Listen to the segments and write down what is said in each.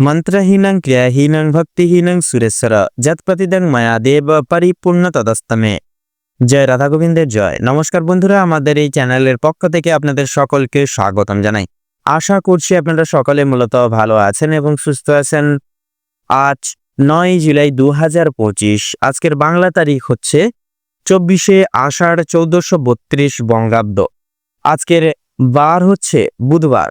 మంత్రహీనం ক্রিয়াহীনং ভক্তিহীনং সুরেশ্বর যৎপ্রতিদং মায়া দেব পরিপূর্ণ তদস্তমে জয় রাধা গোবিন্দের জয় নমস্কার বন্ধুরা আমাদের এই চ্যানেলের পক্ষ থেকে আপনাদের সকলকে স্বাগতম জানাই। আশা করছি আপনারা সকলে মূলত ভালো আছেন এবং সুস্থ আছেন। আজ নয় জুলাই দু পঁচিশ, আজকের বাংলা তারিখ হচ্ছে চব্বিশে আষাঢ় চৌদ্দশো বত্রিশ বঙ্গাব্দ। আজকের বার হচ্ছে বুধবার।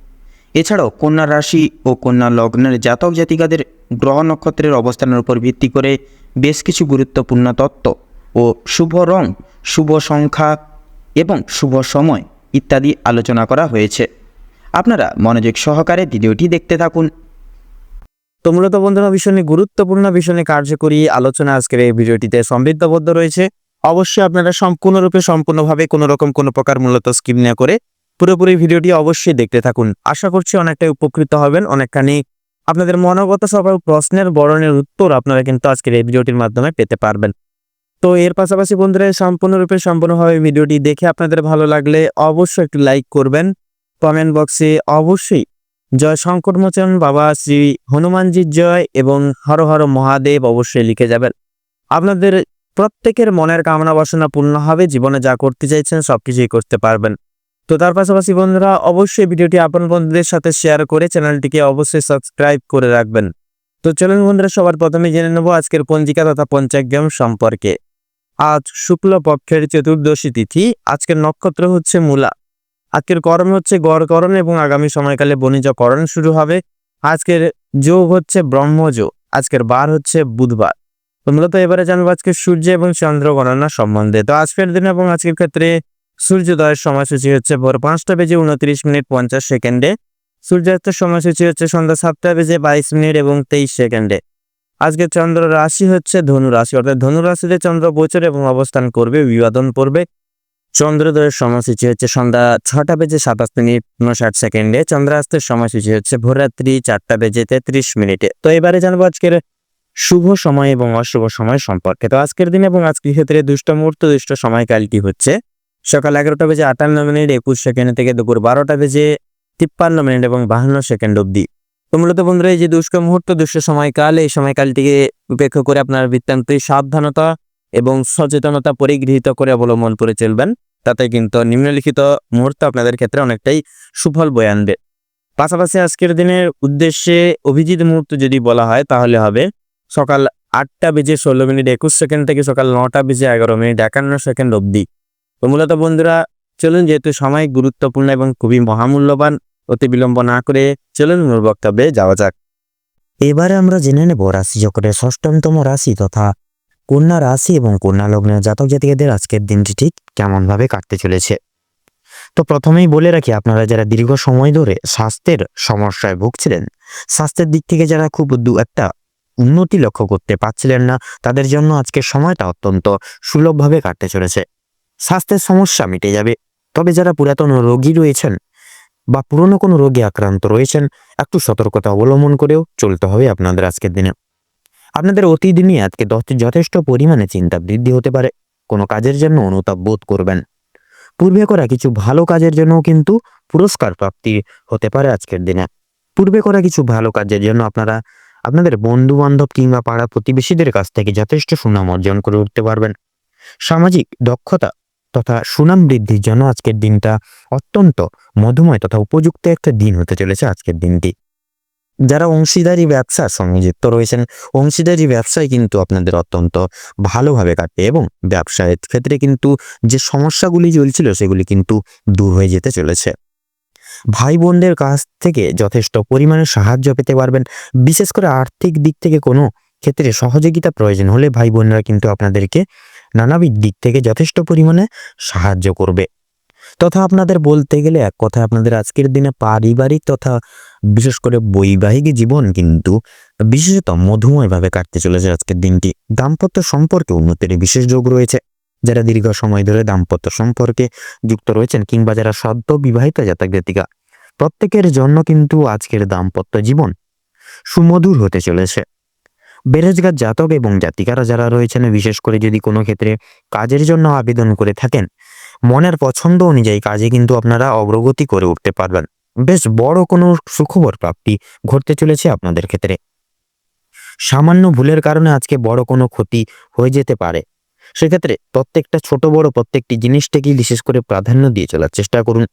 এছাড়াও কন্যা রাশি ও কন্যা লগ্নের জাতক জাতিকাদের গ্রহ নক্ষত্রের অবস্থানের উপর ভিত্তি করে বেশ কিছু গুরুত্বপূর্ণ তত্ত্ব ও শুভ রং, শুভ সংখ্যা এবং শুভ সময় ইত্যাদি আলোচনা করা হয়েছে। আপনারা মনোযোগ সহকারে ভিডিওটি দেখতে থাকুন। তো মূলত বন্ধুরা ভীষণই গুরুত্বপূর্ণ ভীষণই কার্যকরী আলোচনা আজকের এই ভিডিওটিতে সমৃদ্ধবদ্ধ রয়েছে। অবশ্যই আপনারা সম্পূর্ণরূপে, সম্পূর্ণভাবে কোনো রকম কোনো প্রকার মূলত স্কিম না করে পুরোপুরি ভিডিওটি অবশ্যই দেখতে থাকুন। আশা করছি অনেকটাই উপকৃত হবেন, অনেকখানি আপনাদের মনোগত সবার প্রশ্নের, বরণের উত্তর আপনারা কিন্তু আজকের এই ভিডিওটির মাধ্যমে পেতে পারবেন। তো এর পাশাপাশি বন্ধুরা, সম্পূর্ণরূপে, সম্পূর্ণভাবে ভিডিওটি দেখে আপনাদের ভালো লাগলে অবশ্যই একটু লাইক করবেন। কমেন্ট বক্সে অবশ্যই জয় শঙ্কর মোচন বাবা শ্রী হনুমানজির জয় এবং হর হর মহাদেব অবশ্যই লিখে যাবেন। আপনাদের প্রত্যেকের মনের কামনা বাসনা পূর্ণ হবে, জীবনে যা করতে চাইছেন সব কিছুই করতে পারবেন। তো তার পাশাপাশি বন্ধুরা, অবশ্যই ভিডিওটি আপন বন্ধুদের সাথে শেয়ার করে চ্যানেলটিকে অবশ্যই সাবস্ক্রাইব করে রাখবেন। তো চলুন বন্ধুরা, সবার প্রথমে জেনে নেব আজকের পঞ্জিকা তথা পঞ্চাগ্রাম সম্পর্কে। আজ শুক্ল পক্ষের চতুর্দশী তিথি, আজকের নক্ষত্র হচ্ছে মূলা। আজকের করণ হচ্ছে গড়করণ এবং আগামী সময়কালে বণিজকরণ শুরু হবে। আজকের যোগ হচ্ছে ব্রহ্মযোগ, আজকের বার হচ্ছে বুধবার। তো মূলত এবারে জানব আজকে সূর্য এবং চন্দ্র গণনা সম্বন্ধে। তো আজকের দিন এবং আজকের ক্ষেত্রে সূর্যোদয়ের সময়সূচি হচ্ছে ভোর পাঁচটা বেজে উনত্রিশ মিনিট পঞ্চাশ সেকেন্ডে। সূর্যাস্তের সময়সূচি হচ্ছে সন্ধ্যা সাতটা বেজে বাইশ মিনিট এবং তেইশ সেকেন্ডে। আজকে চন্দ্র রাশি হচ্ছে ধনু রাশি, অর্থাৎ ধনু রাশিতে চন্দ্র গোচর এবং অবস্থান করবে, বিবাদন পড়বে চন্দ্রোদয়ের সময়সূচি হচ্ছে সন্ধ্যা ছটা বেজে সাতাশ মিনিট উনষাট সেকেন্ডে। চন্দ্রাস্তের সময়সূচি হচ্ছে ভোররাত্রি চারটা বেজে তেত্রিশ মিনিটে। তো এবারে জানব আজকের শুভ সময় এবং অশুভ সময় সম্পর্কে। তো আজকের দিন এবং আজকের ক্ষেত্রে দুষ্ট মুহূর্ত, দুষ্ট সময়কালটি হচ্ছে? সকাল এগারোটা বেজে আটান্ন মিনিট, একুশ সেকেন্ড থেকে দুপুর বারোটা বেজে তিপ্পান্ন মিনিট এবং বাহান্ন সেকেন্ড অবধি। তো মূলত বন্ধুরা, এই যে দুষ্ক মুহূর্ত দুষ্ট সময়কাল, এই সময়কালটিকে উপেক্ষা করে আপনার বৃত্তান্তই সাবধানতা এবং সচেতনতা পরিগৃহীত করে অবলম্বন করে চলবেন। তাতে কিন্তু নিম্নলিখিত মুহূর্ত আপনাদের ক্ষেত্রে অনেকটাই সুফল বয়ে আনবে। পাশাপাশি আজকের দিনের উদ্দেশ্যে অভিজিৎ মুহূর্ত যদি বলা হয়, তাহলে হবে সকাল আটটা বেজে ষোলো মিনিট, একুশ সেকেন্ড থেকে সকাল নটা বেজে এগারো মিনিট, একান্ন সেকেন্ড অবধি। তো মূলত বন্ধুরা, চলুন যেহেতু সময় গুরুত্বপূর্ণ এবং খুবই মহামূল্যবান, অতি বিলম্ব না করে চলুন মূল বক্তব্যে যাওয়া যাক। এবারে আমরা জেনে নেব রাশি চক্রের ষষ্ঠমতম রাশি তথা কন্যা রাশি এবং কন্যা লগ্নের জাতক জাতিকাদের আজকের দিনটি ঠিক কেমনভাবে কাটতে চলেছে। তো প্রথমেই বলে রাখি, আপনারা যারা দীর্ঘ সময় ধরে স্বাস্থ্যের সমস্যায় ভুগছিলেন, স্বাস্থ্যের দিক থেকে যারা খুব দু, একটা উন্নতি লক্ষ্য করতে পারছিলেন না, তাদের জন্য আজকের সময়টা অত্যন্ত সুলভভাবে কাটতে চলেছে। স্বাস্থ্যের সমস্যা মিটে যাবে। তবে যারা পুরাতন রোগী রয়েছেন বা পুরনো কোনো রোগে আক্রান্ত রয়েছেন, একটু সতর্কতা অবলম্বন করেও চলতে হবে আপনাদের আজকের দিনে। আপনাদের অতীত নিয়ে আজকে যথেষ্ট পরিমাণে চিন্তা বৃদ্ধি হতে পারে। কোনো কাজের জন্য অনুতাপ বোধ করবেন। পূর্বে করা কিছু ভালো কাজের জন্য কিন্তু পুরস্কার প্রাপ্তি হতে পারে আজকের দিনে। পূর্বে করা কিছু ভালো কাজের জন্য আপনারা আপনাদের বন্ধু বান্ধব কিংবা পাড়া প্রতিবেশীদের কাছ থেকে যথেষ্ট সুনাম অর্জন করে উঠতে পারবেন। সামাজিক দক্ষতা তথা সুনাম বৃদ্ধির জন্য আজকের দিনটা অত্যন্ত মধুময় তথা উপযুক্ত একটা দিন হতে চলেছে আজকের দিনটি। যারা অংশীদারি ব্যবসার সঙ্গে যুক্ত রয়েছেন, অংশীদারি ব্যবসায় কিন্তু আপনাদের অত্যন্ত ভালোভাবে কাটবে এবং ব্যবসায়ের ক্ষেত্রে কিন্তু যে সমস্যাগুলি চলছিল সেগুলি কিন্তু দূর হয়ে যেতে চলেছে। ভাই বোনদের কাছ থেকে যথেষ্ট পরিমাণে সাহায্য পেতে পারবেন। বিশেষ করে আর্থিক দিক থেকে কোনো ক্ষেত্রে সহযোগিতা প্রয়োজন হলে ভাই বোনরা কিন্তু আপনাদেরকে নানাবিধ দিক থেকে যথেষ্ট পরিমাণে সাহায্য করবে। তথা আপনাদের বলতে গেলে এক কথায় আপনাদের আজকের দিনে পারিবারিক তথা বিশেষ করে বৈবাহিক জীবন কিন্তু বিশেষত মধুময়ভাবে কাটতে চলেছে আজকের দিনটি। দাম্পত্য সম্পর্কে উন্নতির বিশেষ যোগ রয়েছে। যারা দীর্ঘ সময় ধরে দাম্পত্য সম্পর্কে যুক্ত রয়েছেন কিংবা যারা সদ্য বিবাহিত জাতক জাতিকা প্রত্যেকের জন্য কিন্তু আজকের দাম্পত্য জীবন সুমধুর হতে চলেছে। বেরোজগার জাতক এবং জাতিকারা যারা রয়েছেন, বিশেষ করে যদি কোনো ক্ষেত্রে কাজের জন্য আবেদন করে থাকেন, মনের পছন্দ অনুযায়ী কাজে কিন্তু আপনারা অগ্রগতি করে উঠতে পারবেন। বেশ বড় কোনো সুখবর প্রাপ্তি ঘটতে চলেছে আপনাদের ক্ষেত্রে। সামান্য ভুলের কারণে আজকে বড় কোনো ক্ষতি হয়ে যেতে পারে। সেক্ষেত্রে প্রত্যেকটা ছোট বড় প্রত্যেকটি জিনিসটাকেই বিশেষ করে প্রাধান্য দিয়ে চলার চেষ্টা করুন।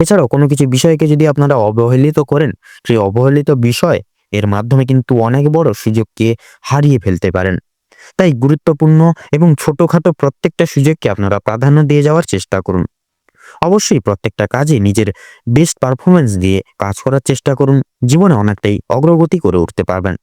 এছাড়াও কোনো কিছু বিষয়কে যদি আপনারা অবহেলিত করেন, সেই অবহেলিত বিষয় এর মাধ্যমে কিন্তু অনেক বড় সুযোগকে হারিয়ে ফেলতে পারেন। তাই গুরুত্বপূর্ণ এবং ছোটখাটো প্রত্যেকটা সুযোগকে আপনারা প্রাধান্য দিয়ে যাওয়ার চেষ্টা করুন। অবশ্যই প্রত্যেকটা কাজে নিজের বেস্ট পারফরমেন্স দিয়ে কাজ করার চেষ্টা করুন, জীবনে অনেকটাই অগ্রগতি করে উঠতে পারবেন।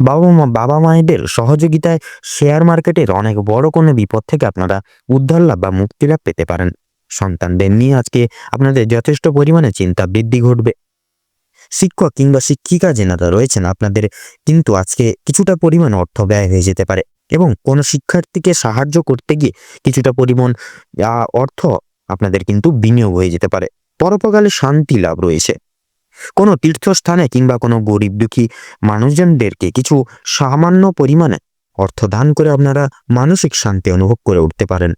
বাবা মা, বাবা মায়েদের সহযোগিতায় শেয়ার মার্কেটের অনেক বড় কোনো বিপদ থেকে আপনারা উদ্ধার লাভ বা মুক্তি লাভ পেতে পারেন। সন্তানদের নিয়ে আজকে আপনাদের যথেষ্ট পরিমাণে চিন্তা বৃদ্ধি ঘটবে। শিক্ষক কিংবা শিক্ষিকা যেনারা রয়েছেন, আপনাদের কিন্তু আজকে কিছুটা পরিমাণ অর্থ ব্যয় হয়ে যেতে পারে এবং কোনো শিক্ষার্থীকে সাহায্য করতে গিয়ে কিছুটা পরিমাণ অর্থ আপনাদের কিন্তু বিনিয়োগ হয়ে যেতে পারে। পরোপকালে শান্তি লাভ রয়েছে। কোনো তীর্থস্থানে কিংবা কোনো গরিব দুঃখী মানুষজনদেরকে কিছু সামান্য পরিমাণে অর্থ দান করে আপনারা মানসিক শান্তি অনুভব করে উঠতে পারেন।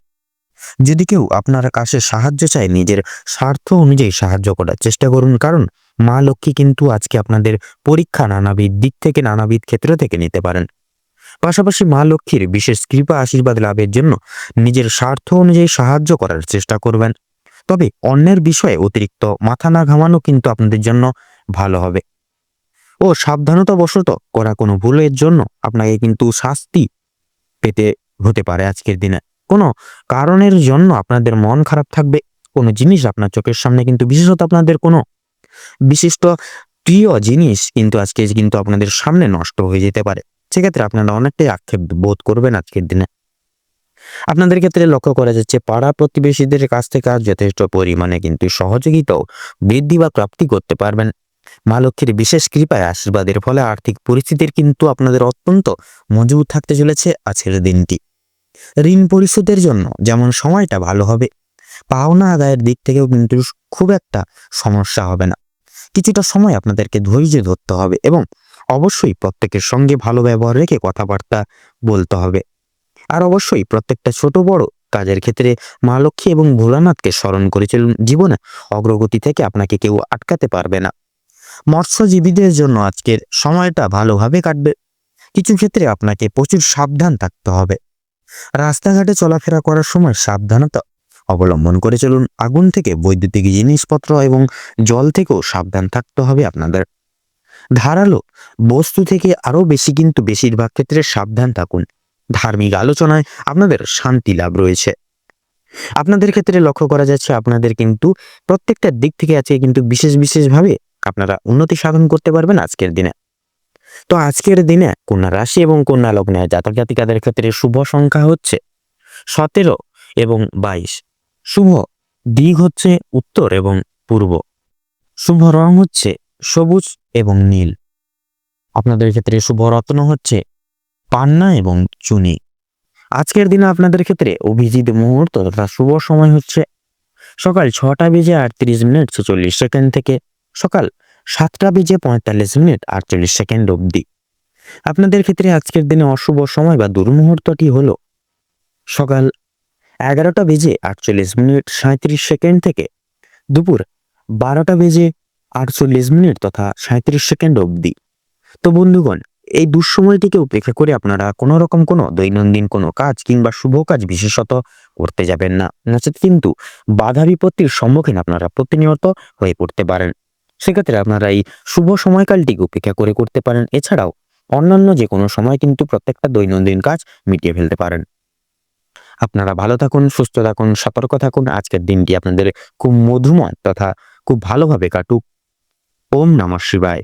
যদি কেউ আপনার কাছে সাহায্য চায়, নিজের স্বার্থ অনুযায়ী সাহায্য করার চেষ্টা করুন। কারণ মা লক্ষ্মী কিন্তু আজকে আপনাদের পরীক্ষা নানাবিধ দিক থেকে, নানাবিধ ক্ষেত্র থেকে নিতে পারেন। পাশাপাশি মা লক্ষ্মীর বিশেষ কৃপা আশীর্বাদ লাভের জন্য নিজের স্বার্থ অনুযায়ী সাহায্য করার চেষ্টা করবেন। তবে অন্যের বিষয়ে অতিরিক্ত মাথা না ঘামানো কিন্তু আপনাদের জন্য ভালো হবে। ও সাবধানতা বশত করা কোনো ভুলের জন্য আপনাকে কিন্তু শাস্তি পেতে হতে পারে আজকের দিনে। কোনো কারণের জন্য আপনাদের মন খারাপ থাকবে, কোনো জিনিস আপনার চোখের সামনে কিন্তু বিশেষত আপনাদের কোনো বিশিষ্ট প্রিয় জিনিস কিন্তু আজকে কিন্তু আপনাদের সামনে নষ্ট হয়ে যেতে পারে। সেক্ষেত্রে আপনারা অনেকটাই আক্ষেপ বোধ করবেন আজকের দিনে। আপনাদের ক্ষেত্রে লক্ষ্য করা যাচ্ছে, পাড়া প্রতিবেশীদের কাছ থেকে আজ যথেষ্ট পরিমাণে কিন্তু সহযোগিতাও বৃদ্ধি বা প্রাপ্তি করতে পারবেন। মা লক্ষ্মীর বিশেষ কৃপায় আশীর্বাদের ফলে আর্থিক পরিস্থিতির কিন্তু আপনাদের অত্যন্ত মজবুত থাকতে চলেছে আজকের দিনটি। ঋণ পরিশোধের জন্য যেমন সময়টা ভালো হবে, পাওনা আদায়ের দিক থেকেও কিন্তু খুব একটা সমস্যা হবে না। কিছুটা সময় আপনাদেরকে ধৈর্য ধরতে হবে এবং অবশ্যই প্রত্যেকের সঙ্গে ভালো ব্যবহার রেখে কথাবার্তা বলতে হবে। আর অবশ্যই প্রত্যেকটা ছোট বড় কাজের ক্ষেত্রে মা লক্ষ্মী এবং ভোলানাথকে স্মরণ করে চলুন, জীবনে অগ্রগতি থেকে আপনাকে কেউ আটকাতে পারবে না। মৎস্যজীবীদের জন্য আজকের সময়টা ভালোভাবে কাটবে। কিছু ক্ষেত্রে আপনাকে প্রচুর সাবধান থাকতে হবে। রাস্তাঘাটে চলাফেরা করার সময় সাবধানতা অবলম্বন করে চলুন। আগুন থেকে বৈদ্যুতিক জিনিসপত্র এবং জল থেকেও সাবধান থাকতে হবে আপনাদের। ধারালো বস্তু থেকে আরও বেশি কিন্তু বেশিরভাগ ক্ষেত্রে সাবধান থাকুন। ধার্মিক আলোচনায় আপনাদের শান্তি লাভ রয়েছে। আপনাদের ক্ষেত্রে লক্ষ্য করা যাচ্ছে আপনাদের কিন্তু প্রত্যেকটা দিক থেকে আছে কিন্তু বিশেষ বিশেষভাবে আপনারা উন্নতি সাধন করতে পারবেন আজকের দিনে। তো আজকের দিনে কন্যা রাশি এবং কন্যা লগ্নে জাতক জাতিকাদের ক্ষেত্রে শুভ সংখ্যা হচ্ছে সতেরো এবং বাইশ। শুভ দিক হচ্ছে উত্তর এবং পূর্ব। শুভ রং হচ্ছে সবুজ এবং নীল। আপনাদের ক্ষেত্রে শুভ রত্ন হচ্ছে পান্না এবং চুনি। আজকের দিনে আপনাদের ক্ষেত্রে অভিজিৎ মুহূর্ত তথা শুভ সময় হচ্ছে সকাল ছটা বেজে আটত্রিশ মিনিট ছেচল্লিশ সেকেন্ড থেকে সকাল সাতটা বেজে পঁয়তাল্লিশ মিনিট আটচল্লিশ সেকেন্ড অবধি। আপনাদের ক্ষেত্রে আজকের দিনে অশুভ সময় বা দুর্মুহূর্তটি হলো সকাল এগারোটা বেজে আটচল্লিশ মিনিট সাঁত্রিশ সেকেন্ড থেকে দুপুর বারোটা বেজে আটচল্লিশ মিনিট তথা সাঁত্রিশ সেকেন্ড অবধি। তো বন্ধুগণ, এই দুঃসময়টিকে উপেক্ষা করে আপনারা কোনো রকম কোনো দৈনন্দিন কোনো কাজ কিংবা শুভ কাজ বিশেষত করতে যাবেন না। নচেত কিন্তু বাধা বিপত্তির সম্মুখীন আপনারা প্রতিনিয়ত হয়ে পড়তে পারেন। সেক্ষেত্রে আপনারা এই শুভ সময়কালটিকে উপেক্ষা করে করতে পারেন। এছাড়াও অন্যান্য যে কোনো সময় কিন্তু প্রত্যেকটা দৈনন্দিন কাজ মিটিয়ে ফেলতে পারেন। আপনারা ভালো থাকুন, সুস্থ থাকুন, সতর্ক থাকুন। আজকের দিনটি আপনাদের খুব মধুময় তথা খুব ভালোভাবে কাটুক। ওম নমঃ শিবায়।